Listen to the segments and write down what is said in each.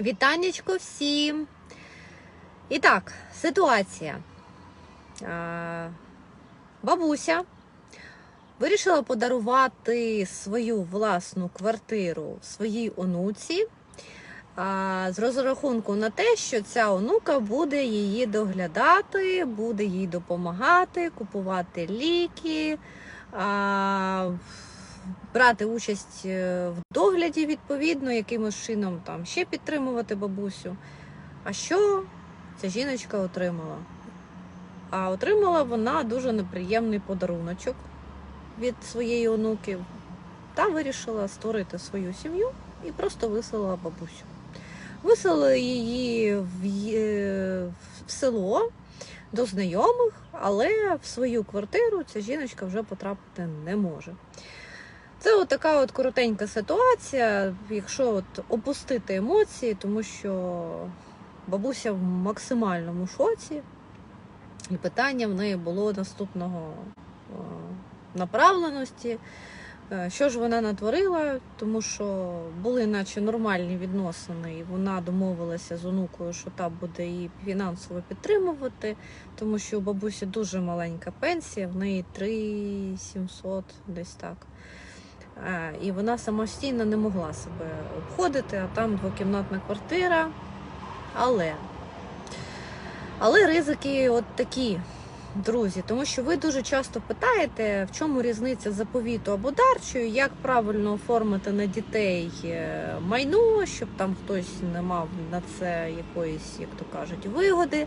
Вітанечко всім. І так, ситуація. Бабуся вирішила подарувати свою власну квартиру своїй онуці з розрахунку на те, що ця онука буде її доглядати, буде їй допомагати, купувати ліки. Брати участь е, в догляді, відповідно, якимось чином там ще підтримувати бабусю. А що ця жіночка отримала? А отримала вона дуже неприємний подаруночок від своєї онуки та вирішила створити свою сім'ю і просто виселила бабусю. Виселила її є- в село до знайомих, але в свою квартиру ця жіночка вже потрапити не може. Це от така от коротенька ситуація, якщо от опустити емоції, тому що бабуся в максимальному шоці, і питання в неї було наступного е, направленості. Е, Що ж вона натворила, тому що були наче нормальні відносини, і вона домовилася з онукою, що та буде її фінансово підтримувати, тому що у бабусі дуже маленька пенсія, в неї 3700 десь так. Е, І вона самостійно не могла себе обходити, а там двокімнатна квартира. Але, але ризики от такі, друзі, тому що ви дуже часто питаєте, в чому різниця заповіту або дарчою, як правильно оформити на дітей е, майно, щоб там хтось не мав на це якоїсь, як то кажуть, вигоди.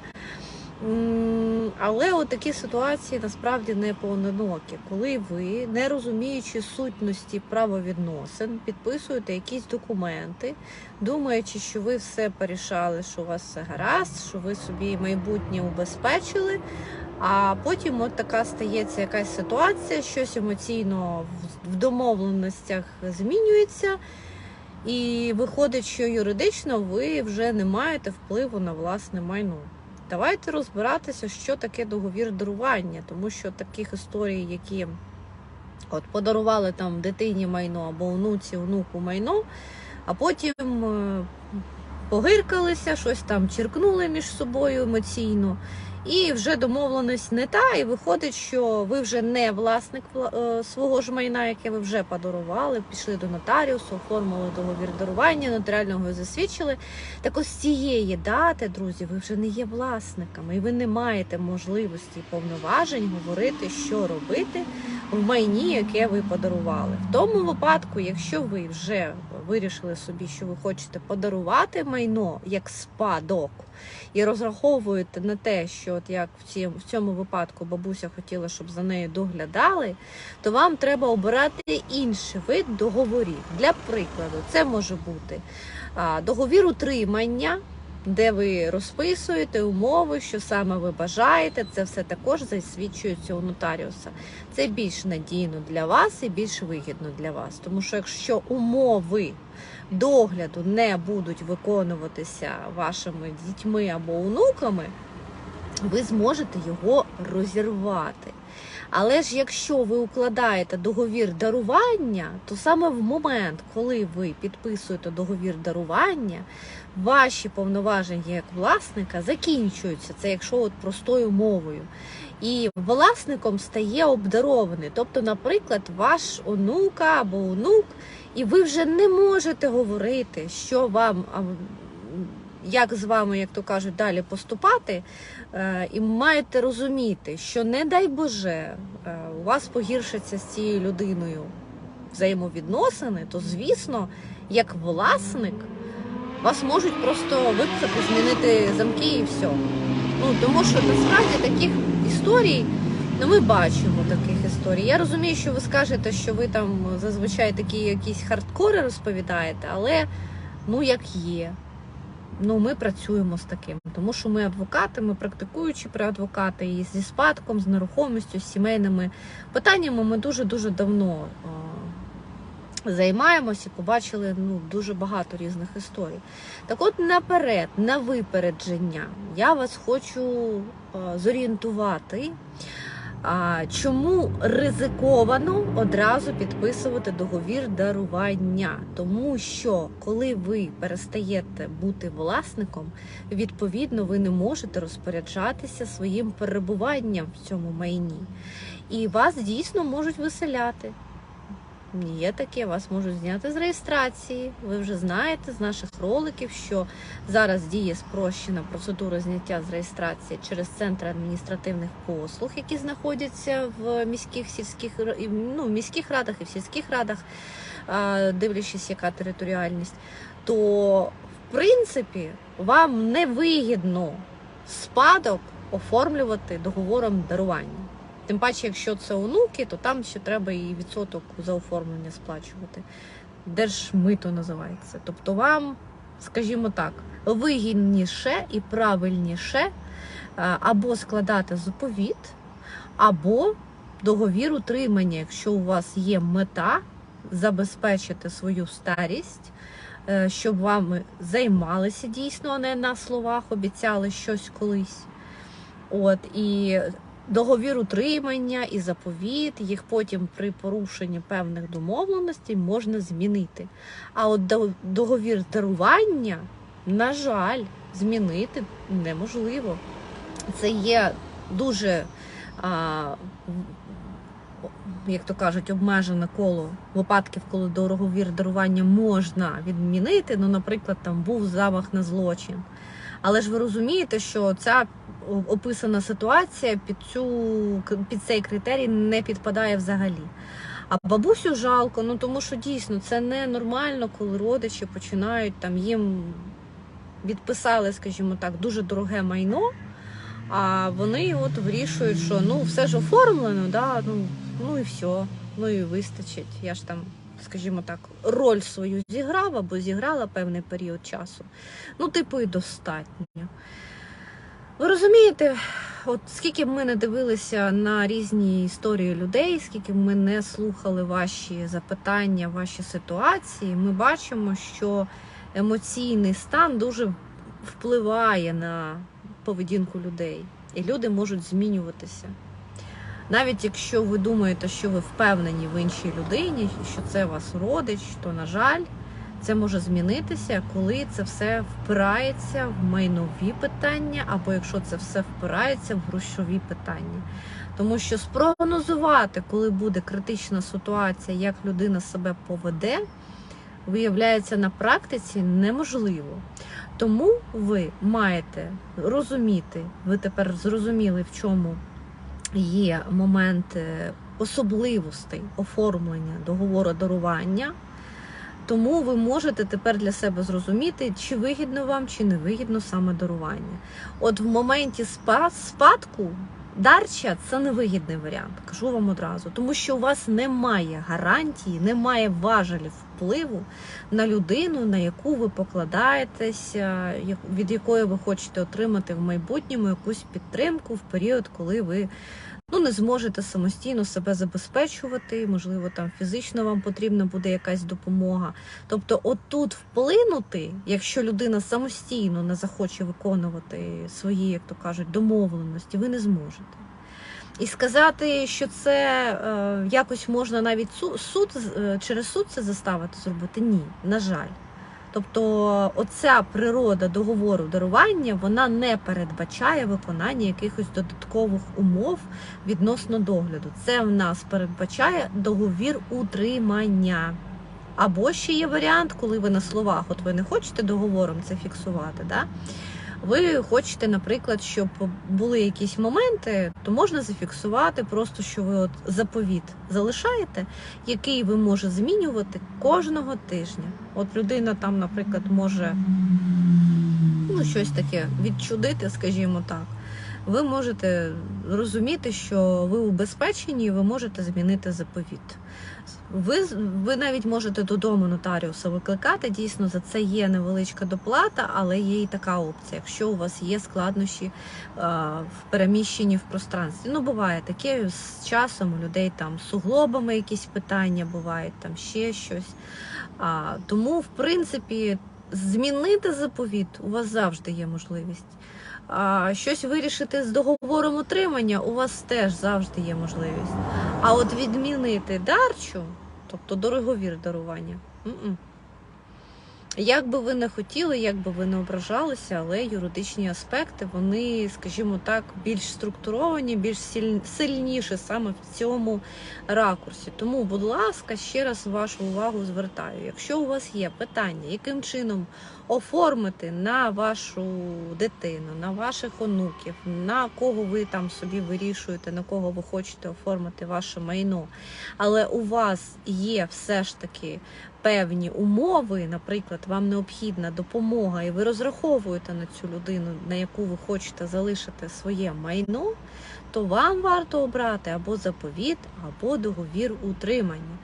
Але от такі ситуації насправді не поодинокі, коли ви, не розуміючи сутності правовідносин, підписуєте якісь документи, думаючи, що ви все порішали, що у вас все гаразд, що ви собі майбутнє убезпечили. А потім от така стається якась ситуація, щось емоційно в домовленостях змінюється. І виходить, що юридично ви вже не маєте впливу на власне майно. Давайте розбиратися, що таке договір дарування, тому що таких історій, які от подарували там дитині майно або онуці, онуку майно, а потім е, погиркалися, щось там черкнули між собою емоційно, і вже домовленість не та, і виходить, що ви вже не власник вла- е, свого ж майна, яке ви вже подарували, пішли до нотаріусу, оформили договір дарування, нотаріального його засвідчили. Так ось цієї дати, друзі, ви вже не є власниками, і ви не маєте можливості і повноважень говорити, що робити майні, яке ви подарували. В тому випадку, якщо ви вже вирішили собі, що ви хочете подарувати майно як спадок, і розраховуєте на те, що от як в в цьому випадку бабуся хотіла, щоб за нею доглядали, то вам треба обирати інший вид договорів. Для прикладу, це може бути договір утримання. Де ви розписуєте умови, що саме ви бажаєте, це все також засвідчується у нотаріуса. Це більш надійно для вас і більш вигідно для вас. Тому що якщо умови догляду не будуть виконуватися вашими дітьми або онуками, ви зможете його розірвати. Але ж якщо ви укладаєте договір дарування, то саме в момент, коли ви підписуєте договір дарування, ваші повноваження як власника закінчуються. Це якщо от простою мовою. І власником стає обдарований. Тобто, наприклад, ваш онука або онук, і ви вже не можете говорити, що вам. Як з вами, як то кажуть, далі поступати, і маєте розуміти, що не дай Боже, е, у вас погіршаться з цією людиною взаємовідносини, то звісно, як власник, вас можуть просто виписати, змінити замки і все. Ну тому що насправді таких історій. Ну, ми бачимо таких історій. Я розумію, що ви скажете, що ви там зазвичай такі якісь хардкори розповідаєте, але ну як є. Ну, ми працюємо з таким, тому що ми адвокати, ми практикуючі при адвокати і зі спадком, з нерухомістю, з сімейними питаннями ми дуже дуже давно е, займаємося і побачили ну, дуже багато різних історій. Так от наперед, на випередження, я вас хочу е, зорієнтувати. А чому ризиковано одразу підписувати договір дарування? Тому що коли ви перестаєте бути власником, відповідно ви не можете розпоряджатися своїм перебуванням в цьому майні, і вас дійсно можуть виселяти. Є таке, вас можуть зняти з реєстрації. Ви вже знаєте з наших роликів, що зараз діє спрощена процедура зняття з реєстрації через центри адміністративних послуг, які знаходяться в міських сільських ну, в міських радах і в сільських радах, дивлячись, яка територіальність. То в принципі вам не вигідно спадок оформлювати договором дарування. Тим паче, якщо це онуки, то там ще треба і відсоток за оформлення сплачувати. Держмито називається. Тобто вам, скажімо так, вигідніше і правильніше е, або складати заповіт, або договір утримання, якщо у вас є мета забезпечити свою старість, е, щоб вами займалися дійсно, а не на словах обіцяли щось колись. От і договір утримання і заповіт, їх потім при порушенні певних домовленостей можна змінити. А от договір дарування, на жаль, змінити неможливо. Це є дуже, а, як то кажуть, обмежене коло випадків, коли договір дарування можна відмінити. Ну, наприклад, там був замах на злочин. Але ж ви розумієте, що ця описана ситуація під цю під цей критерій не підпадає взагалі. А бабусю жалко, ну тому що дійсно це ненормально, коли родичі починають там їм відписали, скажімо так, дуже дороге майно. А вони от вирішують, що ну все ж оформлено, да, ну, ну і все, ну і вистачить. Я ж там, скажімо так, роль свою зіграв або зіграла певний період часу. Ну, типу, і достатньо. Ви розумієте, от скільки б ми не дивилися на різні історії людей, скільки б ми не слухали ваші запитання, ваші ситуації, ми бачимо, що емоційний стан дуже впливає на поведінку людей, і люди можуть змінюватися. Навіть якщо ви думаєте, що ви впевнені в іншій людині, що це вас родич, то на жаль, це може змінитися, коли це все впирається в майнові питання, або якщо це все впирається в грошові питання. Тому що спрогнозувати, коли буде критична ситуація, як людина себе поведе, виявляється на практиці неможливо. Тому ви маєте розуміти, ви тепер зрозуміли, в чому є момент е, особливостей оформлення договору дарування. Тому ви можете тепер для себе зрозуміти, чи вигідно вам, чи не вигідно саме дарування. От в моменті спа- спадку дарча це невигідний варіант, кажу вам одразу, тому що у вас немає гарантії, немає важелів впливу на людину, на яку ви покладаєтеся, від якої ви хочете отримати в майбутньому якусь підтримку в період, коли ви ну не зможете самостійно себе забезпечувати, можливо, там фізично вам потрібна буде якась допомога. Тобто, отут вплинути, якщо людина самостійно не захоче виконувати свої, як то кажуть, домовленості, ви не зможете. І сказати, що це е, якось можна навіть су- суд е, через суд це заставити зробити, ні, на жаль. Тобто, оця природа договору дарування вона не передбачає виконання якихось додаткових умов відносно догляду. Це в нас передбачає договір утримання. Або ще є варіант, коли ви на словах, от ви не хочете договором це фіксувати, да? ви хочете, наприклад, щоб були якісь моменти, то можна зафіксувати просто, що ви от заповіт залишаєте, який ви може змінювати кожного тижня. От людина там, наприклад, може ну, щось таке відчудити, скажімо так. Ви можете розуміти, що ви убезпечені, і ви можете змінити заповіт. Ви, ви навіть можете додому нотаріуса викликати. Дійсно, за це є невеличка доплата, але є і така опція, якщо у вас є складнощі а, в переміщенні в пространстві. Ну, буває таке з часом у людей там суглобами якісь питання бувають, там ще щось. А, тому, в принципі, Змінити заповіт у вас завжди є можливість. А щось вирішити з договором утримання у вас теж завжди є можливість. А от відмінити дарчу, тобто дороговір дарування. Як би ви не хотіли, як би ви не ображалися, але юридичні аспекти, вони, скажімо так, більш структуровані, більш сильніші саме в цьому ракурсі. Тому, будь ласка, ще раз вашу увагу звертаю. Якщо у вас є питання, яким чином оформити на вашу дитину, на ваших онуків, на кого ви там собі вирішуєте, на кого ви хочете оформити ваше майно, але у вас є все ж таки певні умови, наприклад, вам необхідна допомога, і ви розраховуєте на цю людину, на яку ви хочете залишити своє майно, то вам варто обрати або заповіт, або договір утримання,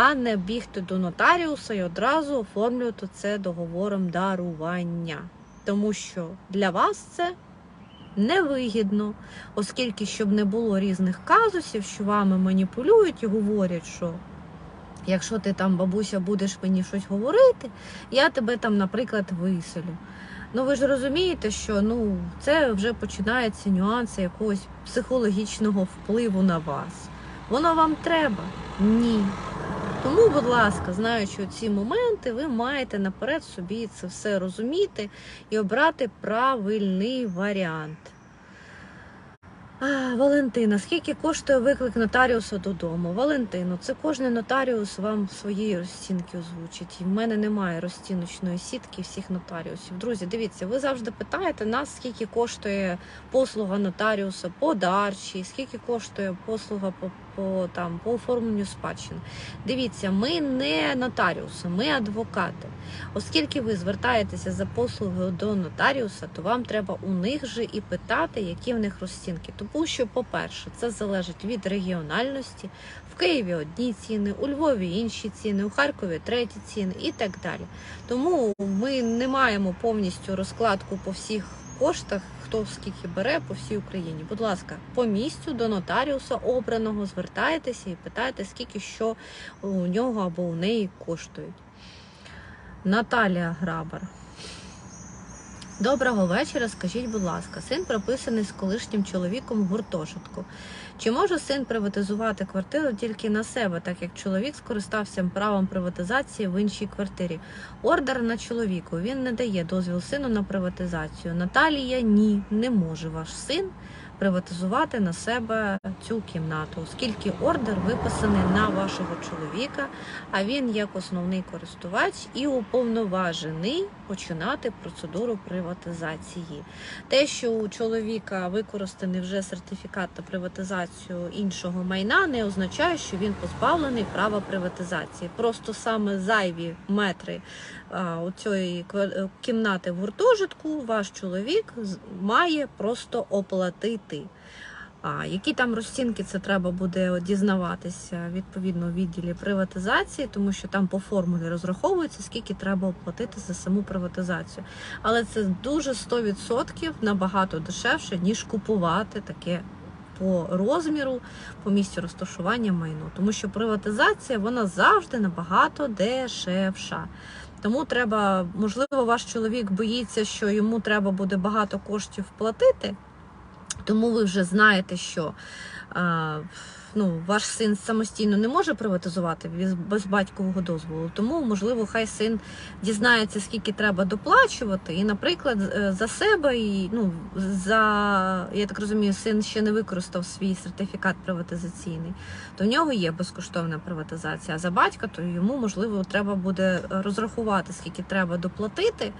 а не бігти до нотаріуса і одразу оформлювати це договором дарування. Тому що для вас це невигідно, оскільки щоб не було різних казусів, що вами маніпулюють і говорять, що якщо ти там, бабуся, будеш мені щось говорити, я тебе там, наприклад, виселю. Ну ви ж розумієте, що ну це вже починаються нюанси якогось психологічного впливу на вас. Воно вам треба? Ні. Тому, будь ласка, знаючи ці моменти, ви маєте наперед собі це все розуміти і обрати правильний варіант. А, Валентина, скільки коштує виклик нотаріуса додому? Валентино, це кожен нотаріус вам свої розцінки озвучить. І в мене немає розціночної сітки всіх нотаріусів. Друзі, дивіться, ви завжди питаєте нас, скільки коштує послуга нотаріуса по дарчі, скільки коштує послуга по, по, там, по оформленню спадщини. Дивіться, ми не нотаріуси, ми адвокати. Оскільки ви звертаєтеся за послугою до нотаріуса, то вам треба у них же і питати, які в них розцінки. Тому що, по-перше, це залежить від регіональності. В Києві одні ціни, у Львові інші ціни, у Харкові треті ціни і так далі. Тому ми не маємо повністю розкладку по всіх коштах, хто скільки бере по всій Україні. Будь ласка, по місцю до нотаріуса обраного звертайтеся і питайте, скільки що у нього або у неї коштують. Наталія Грабар. Доброго вечора. Скажіть, будь ласка, син прописаний з колишнім чоловіком в гуртожитку. Чи може син приватизувати квартиру тільки на себе, так як чоловік скористався правом приватизації в іншій квартирі? Ордер на чоловіку. Він не дає дозвіл сину на приватизацію. Наталія ні, не може ваш син приватизувати на себе цю кімнату, оскільки ордер виписаний на вашого чоловіка, а він як основний користувач і уповноважений починати процедуру приватизації. Те, що у чоловіка використаний вже сертифікат на приватизацію іншого майна, не означає, що він позбавлений права приватизації. Просто саме зайві метри цієї кімнати в гуртожитку ваш чоловік має просто оплатити. А які там розцінки, це треба буде дізнаватися відповідно у відділі приватизації, тому що там по формулі розраховується, скільки треба оплатити за саму приватизацію. Але це дуже 100% набагато дешевше, ніж купувати таке по розміру, по місцю розташування майно. Тому що приватизація вона завжди набагато дешевша. Тому треба, можливо, ваш чоловік боїться, що йому треба буде багато коштів платити. Тому ви вже знаєте, що ну, ваш син самостійно не може приватизувати без, батькового дозволу. Тому, можливо, хай син дізнається, скільки треба доплачувати, і, наприклад, е, за себе і ну, за я так розумію, син ще не використав свій сертифікат приватизаційний, то в нього є безкоштовна приватизація. А за батька, то йому можливо треба буде розрахувати, скільки треба доплатити,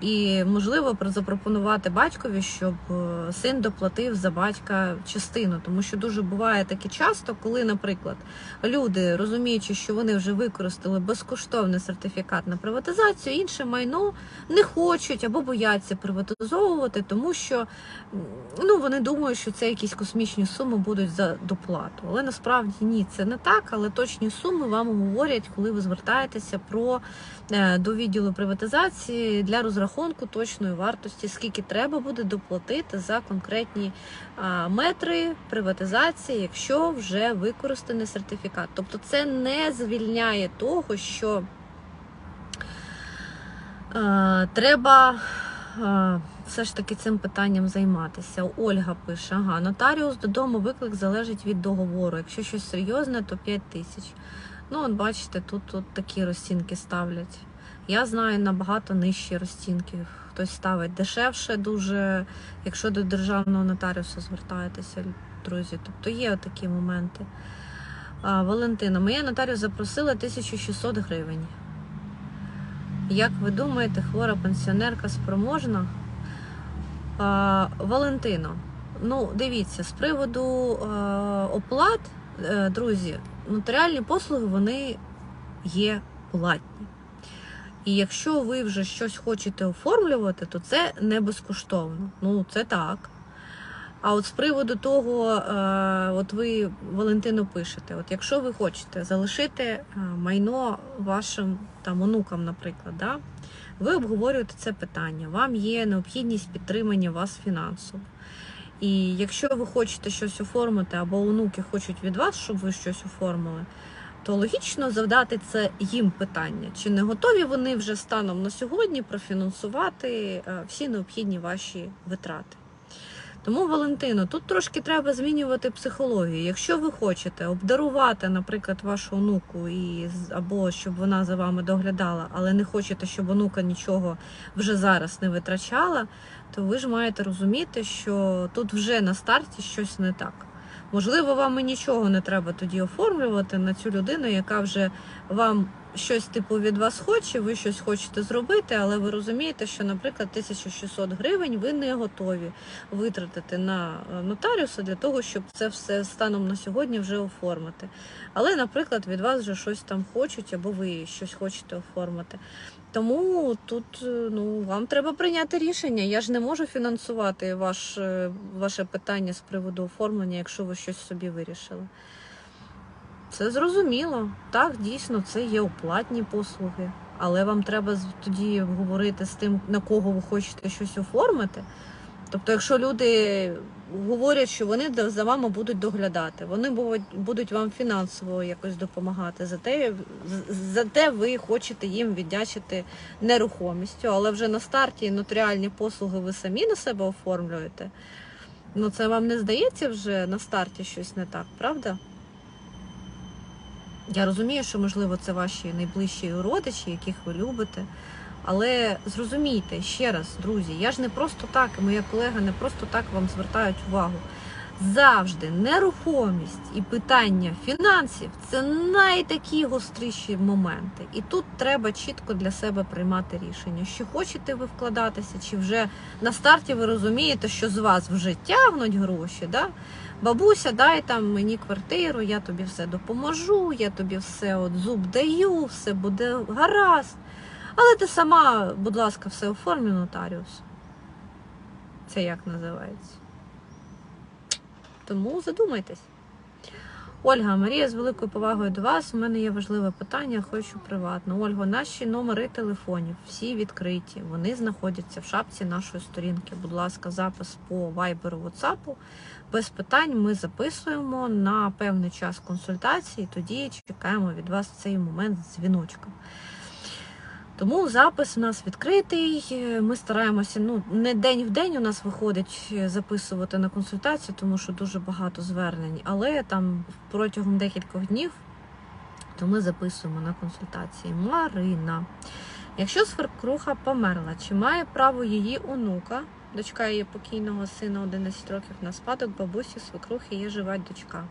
і можливо про- запропонувати батькові, щоб е, син доплатив за батька частину, тому що дуже буває таке часто, коли, наприклад, люди, розуміючи, що вони вже використали безкоштовний сертифікат на приватизацію, інше майно не хочуть або бояться приватизовувати, тому що ну, вони думають, що це якісь космічні суми будуть за доплату. Але насправді ні, це не так. Але точні суми вам говорять, коли ви звертаєтеся про е, до відділу приватизації для розрахунку точної вартості, скільки треба буде доплатити за конкретні метри приватизації, якщо вже використаний сертифікат. Тобто це не звільняє того, що Е, треба е, все ж таки цим питанням займатися. Ольга пише: ага, нотаріус додому виклик залежить від договору. Якщо щось серйозне, то 5 тисяч. Ну, от бачите, тут, тут такі розцінки ставлять. Я знаю набагато нижчі розцінки. Хтось ставить дешевше, дуже, якщо до державного нотаріуса звертаєтеся, друзі. Тобто є такі моменти. А, Валентина, моя нотаріус запросила 1600 гривень. Як ви думаєте, хвора пенсіонерка спроможна? А, Валентино, ну дивіться, з приводу е, оплат, е, друзі, нотаріальні послуги вони є платні. І якщо ви вже щось хочете оформлювати, то це не безкоштовно. Ну, це так. А от з приводу того, е, от ви Валентину пишете: от якщо ви хочете залишити е, майно вашим там онукам, наприклад, да, ви обговорюєте це питання. Вам є необхідність підтримання вас фінансово. І якщо ви хочете щось оформити, або онуки хочуть від вас, щоб ви щось оформили, то логічно завдати це їм питання. Чи не готові вони вже станом на сьогодні профінансувати е, всі необхідні ваші витрати? Тому, Валентино, тут трошки треба змінювати психологію. Якщо ви хочете обдарувати, наприклад, вашу онуку і або щоб вона за вами доглядала, але не хочете, щоб онука нічого вже зараз не витрачала, то ви ж маєте розуміти, що тут вже на старті щось не так. Можливо, вам і нічого не треба тоді оформлювати на цю людину, яка вже вам щось типу від вас хоче, ви щось хочете зробити, але ви розумієте, що, наприклад, 1600 гривень ви не готові витратити на е, нотаріуса для того, щоб це все станом на сьогодні вже оформити. Але, наприклад, від вас вже щось там хочуть, або ви щось хочете оформити. Тому тут е, ну, вам треба прийняти рішення. Я ж не можу фінансувати ваш, е, ваше питання з приводу оформлення, якщо ви щось собі вирішили. Це зрозуміло. Так, дійсно, це є оплатні послуги. Але вам треба тоді говорити з тим, на кого ви хочете щось оформити. Тобто, якщо люди говорять, що вони за вами будуть доглядати, вони будуть, вам фінансово якось допомагати. Зате, з- зате ви хочете їм віддячити нерухомістю, але вже на старті нотаріальні послуги ви самі на себе оформлюєте. Ну це вам не здається вже на старті щось не так, правда? Я розумію, що можливо це ваші найближчі родичі, яких ви любите. Але зрозумійте ще раз, друзі, я ж не просто так, і моя колега не просто так вам звертають увагу. Завжди нерухомість і питання фінансів це найтакі гостріші моменти. І тут треба чітко для себе приймати рішення, що хочете ви вкладатися, чи вже на старті ви розумієте, що з вас вже тягнуть гроші. Да? Бабуся, дай там мені квартиру, я тобі все допоможу, я тобі все от зуб даю, все буде гаразд. Але ти сама, будь ласка, все оформлю нотаріус. Це як називається? Тому задумайтесь. Ольга, Марія, з великою повагою до вас. У мене є важливе питання, хочу приватно. Ольга, наші номери телефонів всі відкриті. Вони знаходяться в шапці нашої сторінки. Будь ласка, запис по Viber, WhatsApp. Без питань ми записуємо на певний час консультації, тоді чекаємо від вас цей момент з дзвіночком. Тому запис у нас відкритий. Ми стараємося ну не день в день у нас виходить записувати на консультацію, тому що дуже багато звернень. Але там протягом декількох днів то ми записуємо на консультації. Марина. Якщо свекруха померла, чи має право її онука, дочка її покійного сина 11 років на спадок, бабусі свекрухи є жива дочка?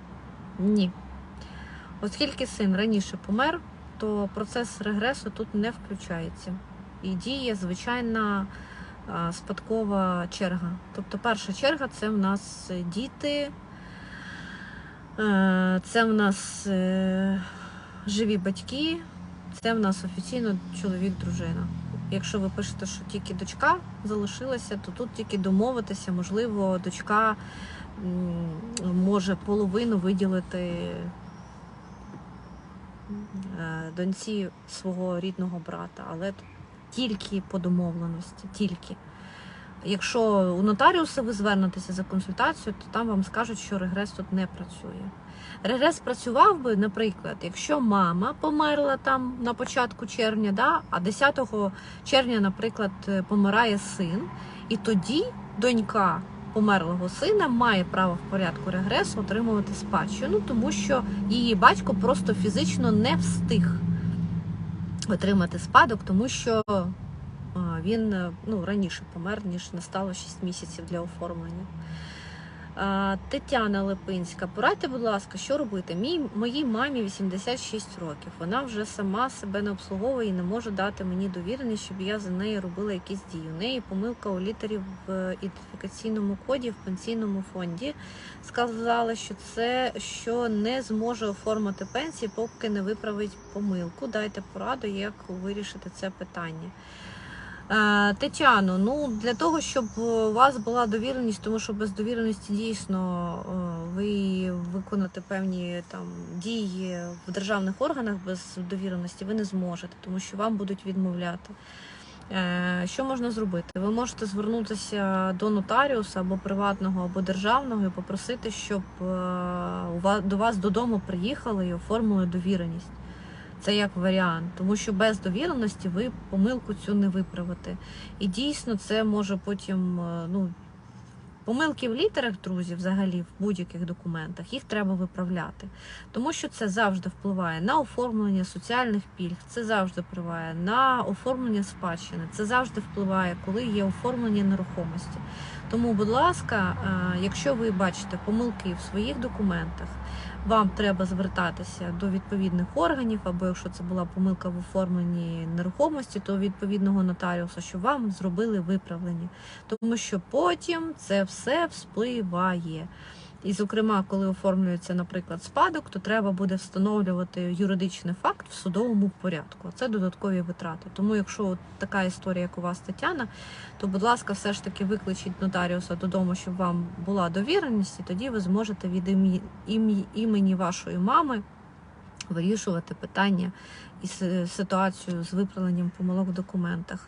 Ні. Оскільки син раніше помер, то процес регресу тут не включається. І діє звичайна спадкова черга. Тобто перша черга це в нас діти, е, це в нас е, живі батьки, це в нас офіційно чоловік-дружина. Якщо ви пишете, що тільки дочка залишилася, то тут тільки домовитися, можливо, дочка може половину виділити доньці свого рідного брата, але тільки по домовленості, тільки. Якщо у нотаріуса ви звернетеся за консультацією, то там вам скажуть, що регрес тут не працює. Регрес працював би, наприклад, якщо мама померла там на початку червня, да, а 10 червня, наприклад, е, помирає син, і тоді донька померлого сина має право в порядку регресу отримувати спадщину, тому що її батько просто фізично не встиг отримати спадок, тому що він е, ну, раніше помер, ніж настало 6 місяців для оформлення. Тетяна Липинська, порадьте, будь ласка, що робити? Мій, моїй мамі 86 років. Вона вже сама себе не обслуговує і не може дати мені довіреність, щоб я за нею робила якісь дії. У неї помилка у літері в ідентифікаційному коді в пенсійному фонді. Сказала, що це що не зможе оформити пенсії, поки не виправить помилку. Дайте пораду, як вирішити це питання. Е, Тетяно, ну для того, щоб у вас була довіреність, тому що без довіреності дійсно е, ви виконати певні там дії в державних органах без довіреності ви не зможете, тому що вам будуть відмовляти. Е, Що можна зробити? Ви можете звернутися до нотаріуса або приватного, або державного і попросити, щоб е, до вас додому приїхали і оформили довіреність. Це як варіант, тому що без довіреності ви помилку цю не виправите. І дійсно це може потім, е, ну, помилки в літерах, друзі, взагалі в будь-яких документах, їх треба виправляти. Тому що це завжди впливає на оформлення соціальних пільг, це завжди впливає на оформлення спадщини, це завжди впливає, коли є оформлення нерухомості. Тому, будь ласка, е, якщо ви бачите помилки в своїх документах, вам треба звертатися до відповідних органів, або якщо це була помилка в оформленні нерухомості, то відповідного нотаріуса, що вам зробили виправлення. Тому що потім це все вспливає. І, зокрема, коли оформлюється, наприклад, спадок, то треба буде встановлювати юридичний факт в судовому порядку. Це додаткові витрати. Тому, якщо от така історія, як у вас Тетяна, то, будь ласка, все ж таки викличіть нотаріуса додому, щоб вам була довіреність, і тоді ви зможете від імені вашої мами вирішувати питання і с- ситуацію з виправленням помилок в документах.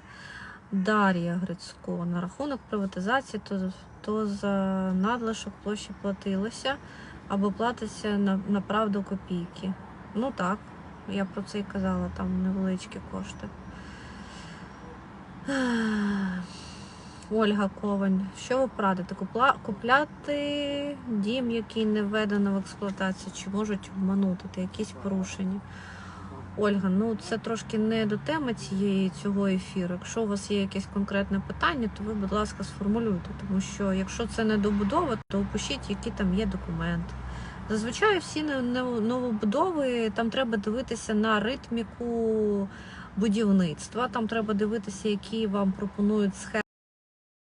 Дар'я Грицько на рахунок приватизації, то, то за надлишок площі платилося або платиться на, на правду копійки. Ну так, я про це і казала, там невеличкі кошти. Ольга Коваль, що ви порадите? Купла, купляти дім, який не введено в експлуатацію, чи можуть обманути якісь порушення? Ольга, ну це трошки не до теми цієї цього ефіру. Якщо у вас є якесь конкретне питання, то ви, будь ласка, сформулюйте, тому що якщо це не добудова, то опишіть, які там є документи. Зазвичай всі новобудови там треба дивитися на ритміку будівництва. Там треба дивитися, які вам пропонують схеми.